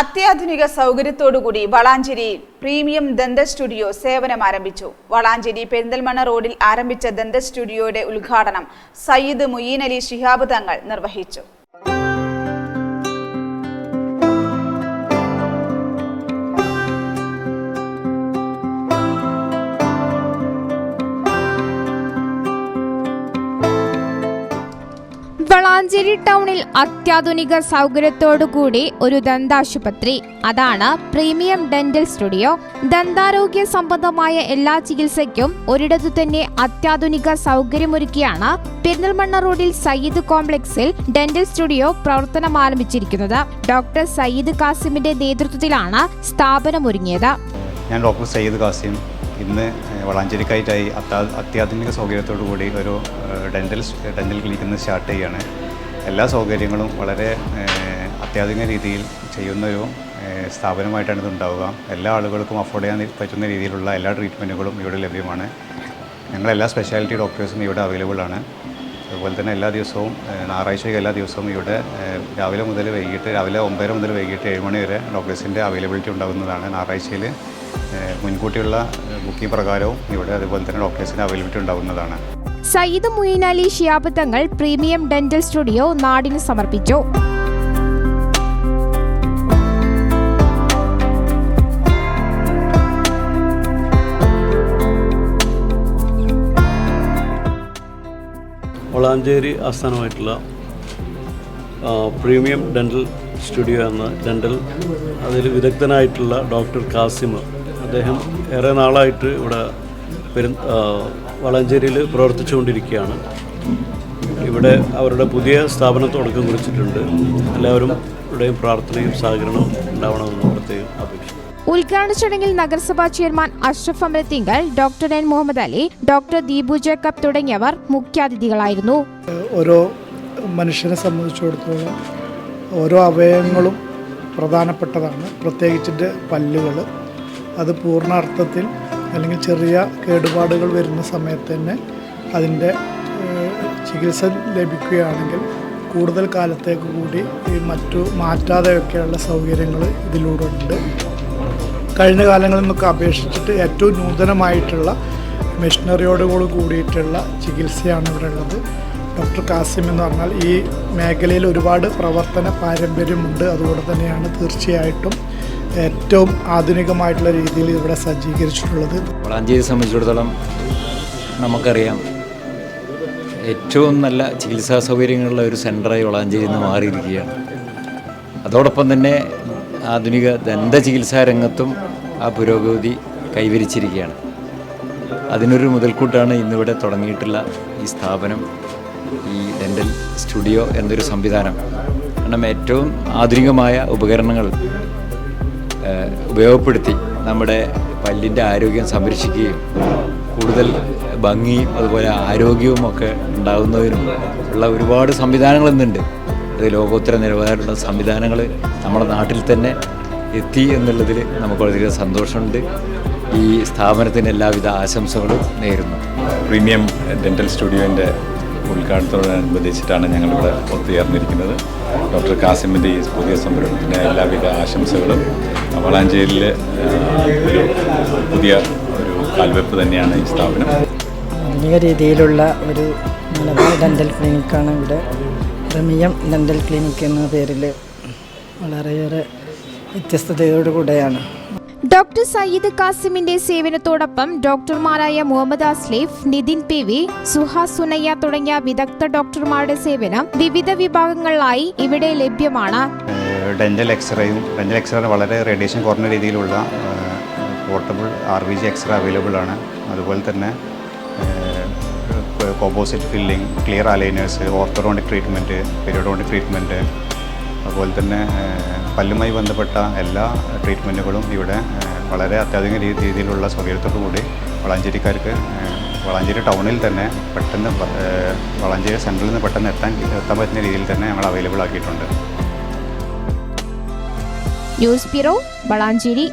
അത്യാധുനിക സൗകര്യത്തോടുകൂടി വളാഞ്ചേരി പ്രീമിയം ദന്ത സ്റ്റുഡിയോ സേവനം ആരംഭിച്ചു. വളാഞ്ചേരി പെരിന്തൽമണ്ണ റോഡിൽ ആരംഭിച്ച ദന്ത സ്റ്റുഡിയോയുടെ ഉദ്ഘാടനം സയ്യിദ് മുയീൻ അലി ശിഹാബ് തങ്ങൾ നിർവഹിച്ചു. വളാഞ്ചേരി ടൗണിൽ അത്യാധുനിക സൗകര്യത്തോടുകൂടി ഒരു ദന്താശുപത്രി. അതാണ് പ്രീമിയം ഡെന്റൽ സ്റ്റുഡിയോ. ദന്താരോഗ്യ സംബന്ധമായ എല്ലാ ചികിത്സയ്ക്കും ഒരിടത്തു തന്നെ അത്യാധുനിക സൗകര്യമൊരുക്കിയാണ് പെരിന്തൽമണ്ണ റോഡിൽ സയ്യിദ് കോംപ്ലക്സിൽ ഡെന്റൽ സ്റ്റുഡിയോ പ്രവർത്തനം ആരംഭിച്ചിരിക്കുന്നത്. ഡോക്ടർ സയ്യിദ് കാസിമിന്റെ നേതൃത്വത്തിലാണ് സ്ഥാപനമൊരുങ്ങിയത്. ഞാൻ ഡോക്ടർ സയ്യിദ് കാസിം ഇന്ന് വളാഞ്ചേരിക്കായിട്ടായി അത്യാ അത്യാധുനിക സൗകര്യത്തോടു കൂടി ഒരു ഡെന്റൽ ഡെന്റൽ ക്ലിനിക്ക് ഇന്ന് സ്റ്റാർട്ട് ചെയ്യുകയാണ് എല്ലാ സൗകര്യങ്ങളും വളരെ അത്യാധുനിക രീതിയിൽ ചെയ്യുന്നൊരു സ്ഥാപനമായിട്ടാണ് ഇത് ഉണ്ടാവുക എല്ലാ ആളുകൾക്കും അഫോർഡ് ചെയ്യാൻ പറ്റുന്ന രീതിയിലുള്ള എല്ലാ ട്രീറ്റ്മെന്റുകളും ഇവിടെ ലഭ്യമാണ്. ഞങ്ങളെല്ലാ സ്പെഷ്യാലിറ്റി ഡോക്ടേഴ്സും ഇവിടെ അവൈലബിൾ ആണ്. അതുപോലെ തന്നെ എല്ലാ ദിവസവും ഞായറാഴ്ചയ്ക്ക് ഞായറാഴ്ച എല്ലാ ദിവസവും ഇവിടെ രാവിലെ മുതൽ വൈകിട്ട് രാവിലെ ഒമ്പതര മുതൽ വൈകിട്ട് ഏഴ് മണി വരെ ഡോക്ടേഴ്സിന്റെ അവൈലബിലിറ്റി ഉണ്ടാകുന്നതാണ്. ഞായറാഴ്ചയിൽ മുൻകൂട്ടിയുള്ള ബുക്കിംഗ് പ്രകാരവും ഇവിടെ അതുപോലെ തന്നെ ഡോക്ടേഴ്സിന്റെ അവൈലബിലിറ്റി ഉണ്ടാകുന്നതാണ്. സയ്യിദ് മുയിൻ അലി ഷിയാബ് തങ്ങൾ പ്രീമിയം ഡെന്റൽ സ്റ്റുഡിയോ നാടിന് സമർപ്പിച്ചു. വളാഞ്ചേരി ആസ്ഥാനമായിട്ടുള്ള പ്രീമിയം ഡെന്റൽ സ്റ്റുഡിയോ എന്ന ഡെന്റൽ അതിൽ വിദഗ്ധനായിട്ടുള്ള ഡോക്ടർ കാസിം അദ്ദേഹം ഏറെ നാളായിട്ട് ഇവിടെ പെരു വളഞ്ചേരിയിൽ പ്രവർത്തിച്ചുകൊണ്ടിരിക്കുകയാണ്. ഇവിടെ അവരുടെ പുതിയ സ്ഥാപനം തുടക്കം കുറിച്ചിട്ടുണ്ട്. എല്ലാവരും ഇവിടെയും പ്രാർത്ഥനയും സഹകരണവും ഉണ്ടാവണമെന്ന് പ്രത്യേകം അപേക്ഷിക്കുന്നു ഉദ്ഘാടന ചടങ്ങിൽ നഗരസഭാ chairman Ashraf Amarathinkal doctor N Muhammad Ali doctor Deepu Jacob തുടങ്ങിയവർ മുഖ്യാതിഥികളായിരുന്നു. ഓരോ മനുഷ്യനെ സംബന്ധിച്ചിടത്തോളം ഓരോ അവയവങ്ങളും പ്രധാനപ്പെട്ടതാണ്. പ്രത്യേകിച്ചിട്ട് പല്ലുകൾ അത് പൂർണ അർത്ഥത്തിൽ അല്ലെങ്കിൽ ചെറിയ കേടുപാടുകൾ വരുന്ന സമയത്ത് തന്നെ അതിന്റെ ചികിത്സ ലഭിക്കുകയാണെങ്കിൽ കൂടുതൽ കാലത്തേക്ക് കൂടി ഈ മറ്റു മാറ്റാതെയൊക്കെയുള്ള സൗകര്യങ്ങൾ ഇതിലൂടെ ഉണ്ട്. കഴിഞ്ഞ കാലങ്ങളിൽ നിന്നൊക്കെ അപേക്ഷിച്ചിട്ട് ഏറ്റവും നൂതനമായിട്ടുള്ള മെഷീനറിയോടുകൂടി കൂടിയിട്ടുള്ള ചികിത്സയാണ് ഇവിടെ ഉള്ളത്. ഡോക്ടർ കാസിം എന്ന് പറഞ്ഞാൽ ഈ മേഖലയിൽ ഒരുപാട് പ്രവർത്തന പാരമ്പര്യമുണ്ട്. അതുകൊണ്ട് തന്നെയാണ് തീർച്ചയായിട്ടും ഏറ്റവും ആധുനികമായിട്ടുള്ള രീതിയിൽ ഇവിടെ സജ്ജീകരിച്ചിട്ടുള്ളത്. വളാഞ്ചേരി സംബന്ധിച്ചിടത്തോളം നമുക്കറിയാം ഏറ്റവും നല്ല ചികിത്സാ സൗകര്യങ്ങളുള്ള ഒരു സെന്ററായി വളാഞ്ചേരി നിന്ന് മാറിയിരിക്കുകയാണ്. അതോടൊപ്പം തന്നെ ആധുനിക ദന്ത ചികിത്സാ രംഗത്തും ആ പുരോഗതി കൈവരിച്ചിരിക്കുകയാണ്. അതിനൊരു മുതൽക്കൂട്ടാണ് ഇന്നിവിടെ തുടങ്ങിയിട്ടുള്ള ഈ സ്ഥാപനം. ഈ ഡെന്റൽ സ്റ്റുഡിയോ എന്നൊരു സംവിധാനം. കാരണം ഏറ്റവും ആധുനികമായ ഉപകരണങ്ങൾ ഉപയോഗപ്പെടുത്തി നമ്മുടെ പല്ലിന്റെ ആരോഗ്യം സംരക്ഷിക്കുകയും കൂടുതൽ ഭംഗിയും അതുപോലെ ആരോഗ്യവും ഒക്കെ ഉണ്ടാകുന്നതിനും ഉള്ള ഒരുപാട് സംവിധാനങ്ങൾ ഇന്നുണ്ട്. അത് ലോകോത്തര നിലവാരമുള്ള സംവിധാനങ്ങൾ നമ്മുടെ നാട്ടിൽ തന്നെ എത്തി എന്നുള്ളതിൽ നമുക്ക് വളരെയധികം സന്തോഷമുണ്ട്. ഈ സ്ഥാപനത്തിന് എല്ലാവിധ ആശംസകളും നേരുന്നു. പ്രീമിയം ഡെന്റൽ സ്റ്റുഡിയോന്റെ ഉദ്ഘാടനത്തോടനുബന്ധിച്ചിട്ടാണ് ഞങ്ങളിവിടെ ഒത്തുചേർന്നിരിക്കുന്നത്. ഡോക്ടർ കാസിമിന്റെ ഈ പുതിയ സംരംഭത്തിന്റെ എല്ലാവിധ ആശംസകളും. വളാഞ്ചേരിയിൽ ഒരു പുതിയ ഒരു കാൽവെപ്പ് തന്നെയാണ് ഈ സ്ഥാപനം. ആധുനിക രീതിയിലുള്ള ഒരു ഡെന്റൽ ക്ലിനിക്കാണ് ഇവിടെ. പ്രമിയം ഡെന്റൽ ക്ലിനിക് എന്ന പേരിൽ വളരെയേറെ വ്യത്യസ്തതയോടുകൂടെയാണ്. ഡോക്ടർ സയ്യിദ് കാസിമിന്റെ സേവനത്തോടൊപ്പം ഡോക്ടർമാരായ മുഹമ്മദ് അസ്ലീഫ് നിതിൻ പി വി സുഹാസ് സുനയ്യ തുടങ്ങിയ വിദഗ്ധ ഡോക്ടർമാരുടെ സേവനം വിവിധ വിഭാഗങ്ങളിലായി ഇവിടെ ലഭ്യമാണ്. ഡെന്റൽ എക്സ്റേയും ഡെന്റൽ എക്സ്റേ വളരെ റേഡിയേഷൻ കുറഞ്ഞ രീതിയിലുള്ള portable R V G x-ray available ആണ്. അതുപോലെ തന്നെ composite filling clear aligners orthodontic treatment periodontic treatment അതുപോലെ തന്നെ പല്ലുമായി ബന്ധപ്പെട്ട എല്ലാ ട്രീറ്റ്മെന്റുകളും ഇവിടെ വളരെ അത്യാധുനിക രീതിയിലുള്ള സൗകര്യത്തോടു കൂടി വളാഞ്ചേരിക്കാർക്ക് വളാഞ്ചേരി ടൗണിൽ തന്നെ പെട്ടെന്ന് വളാഞ്ചേരി സെൻട്രലിൽ നിന്ന് പെട്ടെന്ന് എത്താൻ എത്താൻ പറ്റുന്ന രീതിയിൽ തന്നെ ഞങ്ങൾ അവൈലബിൾ ആക്കിയിട്ടുണ്ട്. News bureau Valanchery.